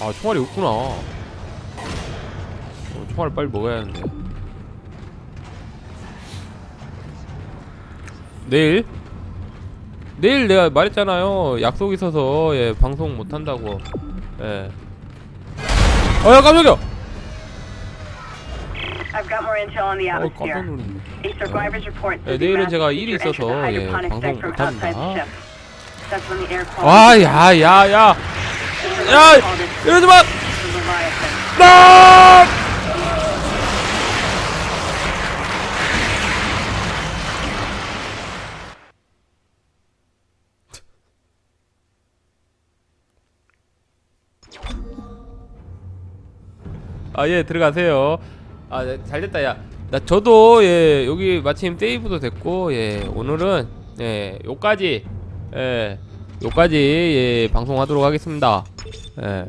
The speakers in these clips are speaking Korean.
아 총알이 없구나 어, 총알을 빨리 먹어야 하는데 내일? 내일 내가 말했잖아요 약속 있어서 예 방송 못 한다고 예 아야 깜짝이야 I've got more intel on the 어 atmosphere. A survivor's report 예, the 내일은 제가 일이 있어서, 예, 방송 deck from 못 outside the 합니다. ship. That's when the air quality 와야 야야 the 야 the Leviathan. 나! 아예 들어가세요. 아 네, 잘됐다 야 나 저도 예 여기 마침 세이브도 됐고 예 오늘은 예 요까지 예 요까지 예 방송하도록 하겠습니다. 예.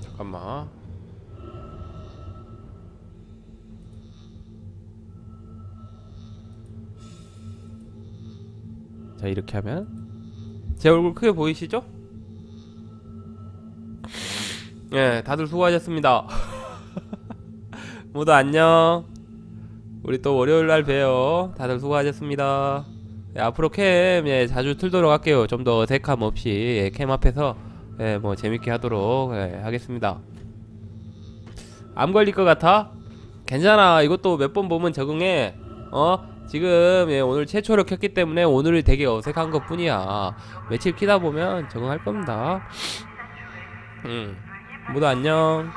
잠깐만. 자 이렇게 하면. 제 얼굴 크게 보이시죠? 예 다들 수고하셨습니다 모두 안녕. 우리 또 월요일 날 봬요. 다들 수고하셨습니다. 예, 앞으로 캠 예, 자주 틀도록 할게요. 좀 더 어색함 없이 예, 캠 앞에서 예, 뭐 재밌게 하도록 예, 하겠습니다. 암 걸릴 것 같아? 괜찮아. 이것도 몇 번 보면 적응해. 어? 지금 예, 오늘 최초로 켰기 때문에 오늘이 되게 어색한 것 뿐이야. 며칠 키다 보면 적응할 겁니다. 음. 모두 안녕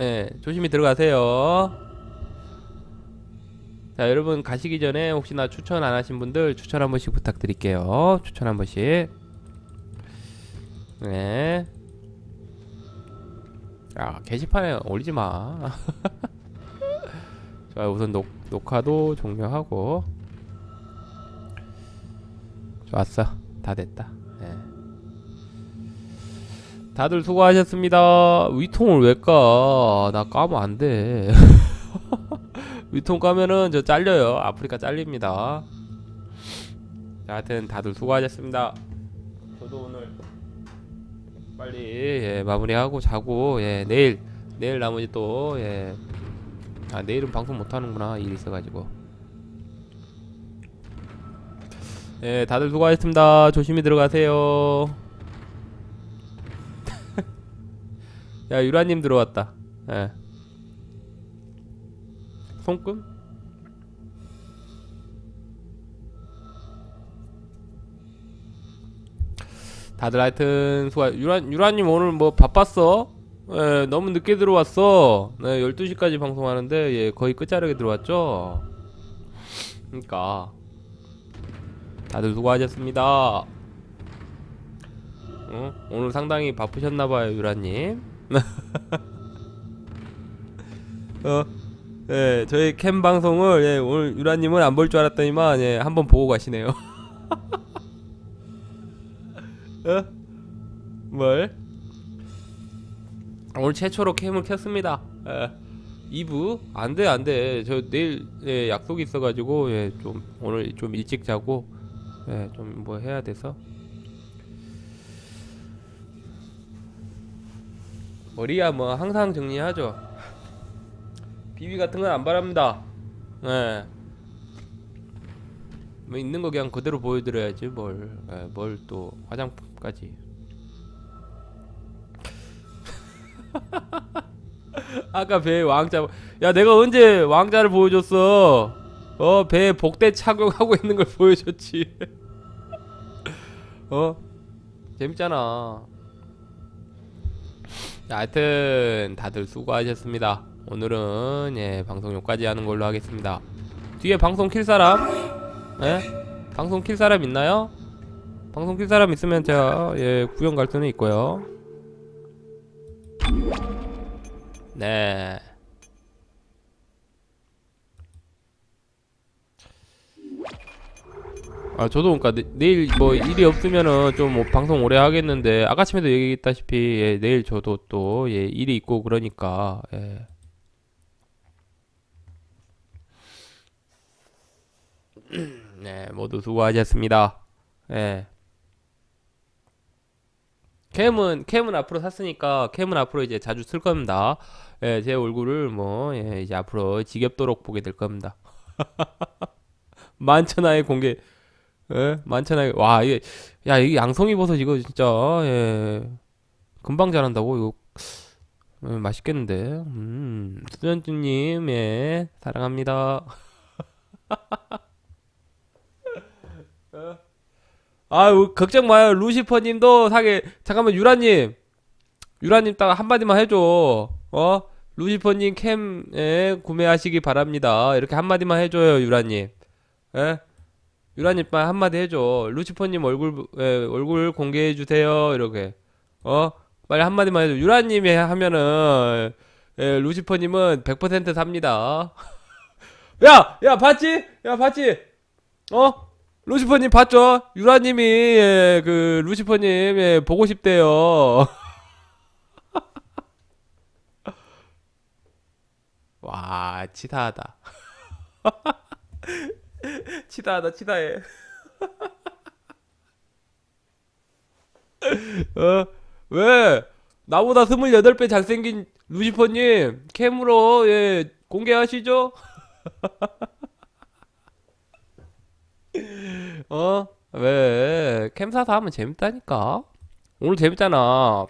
예 조심히 들어가세요 자 여러분 가시기 전에 혹시나 추천 안 하신 분들 추천 한 번씩 부탁드릴게요 추천 한 번씩 네 야, 게시판에 올리지 마. 자, 우선 녹, 녹화도 종료하고. 좋았어. 다 됐다. 예. 다들 수고하셨습니다. 위통을 왜 까? 나 까면 안 돼. 위통 까면은 저 잘려요. 아프리카 잘립니다. 자, 하여튼 다들 수고하셨습니다. 저도 오늘 빨리 예, 마무리하고 자고 예, 내일 내일 나머지 또 예. 아 내일은 방송 못 하는구나 일 있어 가지고 예 다들 수고하셨습니다 조심히 들어가세요 야 유라님 들어왔다 예 손금 다들 하여튼 수고 유라 유라님 오늘 뭐 바빴어? 예, 너무 늦게 들어왔어. 네, 12시까지 방송하는데 예, 거의 끝자락에 들어왔죠. 그러니까 다들 수고하셨습니다. 어? 오늘 상당히 바쁘셨나 봐요, 유라님. 어, 예, 저희 캠 방송을 예, 오늘 유라님은 안 볼 줄 알았더니만 예, 한번 보고 가시네요. 어? 뭘? 오늘 최초로 캠을 켰습니다. 예. 2부 안돼 안돼 저 내일 예, 약속이 있어가지고 예, 좀 오늘 좀 일찍 자고 예, 좀 뭐 해야 돼서 머리야 뭐 항상 정리하죠. 비비 같은 건 안 바랍니다. 예. 뭐 있는 거 그냥 그대로 보여드려야지 뭘 뭘 또 화장품까지 아까 배에 왕자 야 내가 언제 왕자를 보여줬어 어 배에 복대 착용하고 있는 걸 보여줬지 어 재밌잖아 자, 하여튼 다들 수고하셨습니다. 오늘은 예 방송 여기까지 하는 걸로 하겠습니다. 뒤에 방송 킬 사람? 예? 방송 킬 사람 있나요? 방송 킬 사람 있으면 제가 예 구경 갈 수는 있고요. 네. 아 저도 그러니까 내, 내일 뭐 일이 없으면은 좀 뭐 방송 오래 하겠는데 아까쯤에도 얘기했다시피 예, 내일 저도 또 예, 일이 있고 그러니까 예. 네 모두 수고하셨습니다. 예. 캠은 캠은 앞으로 샀으니까 캠은 앞으로 이제 자주 쓸 겁니다. 예, 제 얼굴을 뭐 예, 이제 앞으로 지겹도록 보게 될 겁니다. 만천하의 공개 예, 만천하에 와 이게 야 이게 양송이 버섯 이거 진짜 예. 금방 자란다고 이거 예, 맛있겠는데. 음. 수전주님 예. 사랑합니다. 아유 걱정 마요 루시퍼 님도 사게 잠깐만 유라님 유라님 딱 한마디만 해줘 어 루시퍼님 캠에 구매하시기 바랍니다 이렇게 한마디만 해줘요 유라님 예 유라님 빨리 한마디 해줘. 루시퍼님 얼굴 예, 얼굴 공개해 주세요. 이렇게. 어? 빨리 한마디만 해줘. 유라님이 하면은 예, 루시퍼님은 100% 삽니다. 야 야 봤지? 야 봤지? 어? 루시퍼님 봤죠? 유라님이 예, 그 루시퍼님 예, 보고 싶대요. 와 치사하다. 치사하다 치사해. 어 왜? 나보다 28배 잘생긴 루시퍼님 캠으로 예 공개하시죠? 어? 왜? 캠사사 하면 재밌다니까? 오늘 재밌잖아.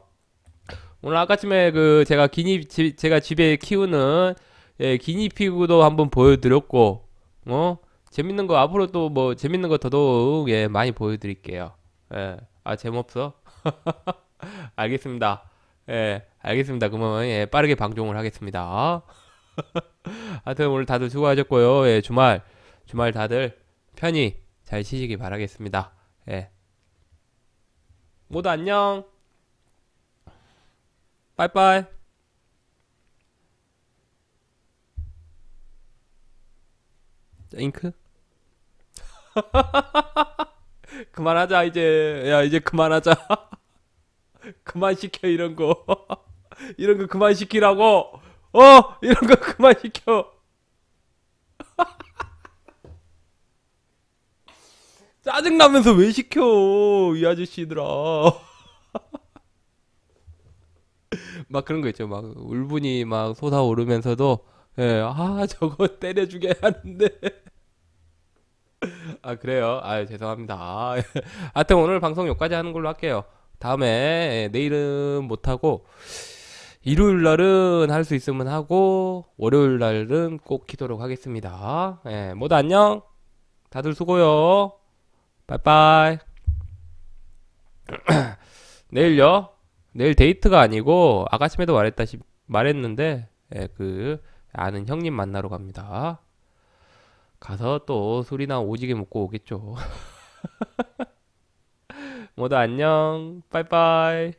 오늘 아까쯤에 그 제가 기니 지- 제가 집에 키우는 예, 기니피그도 한번 보여드렸고, 어? 재밌는 거 앞으로 또 뭐 재밌는 거 더더욱 예, 많이 보여드릴게요. 예, 아 재미없어? 알겠습니다. 예, 알겠습니다. 그러면 예, 빠르게 방종을 하겠습니다. 하여튼 오늘 다들 수고하셨고요. 예, 주말 주말 다들 편히 잘 쉬시기 바라겠습니다. 예. 모두 안녕. 빠이빠이. 자, 잉크? 그만하자 이제. 야 이제 그만하자. 그만 시켜 이런 거. 이런 거 그만 시키라고. 어 이런 거 그만 시켜. 짜증나면서 왜 시켜 이 아저씨들아 막 그런 거 있죠 막 울분이 막 솟아오르면서도 예, 아 저거 때려주게 하는데. 아 그래요? 아 죄송합니다. 하여튼 오늘 방송 여기까지 하는 걸로 할게요. 다음에 예, 내일은 못하고 일요일 날은 할 수 있으면 하고 월요일 날은 꼭 키도록 하겠습니다. 예, 모두 안녕. 다들 수고요. 빠이빠이. 내일요? 내일 데이트가 아니고 아까쯤에도 말했다시 말했는데 예, 그 아는 형님 만나러 갑니다. 가서 또 술이나 오지게 먹고 오겠죠. 모두 안녕. 빠이빠이.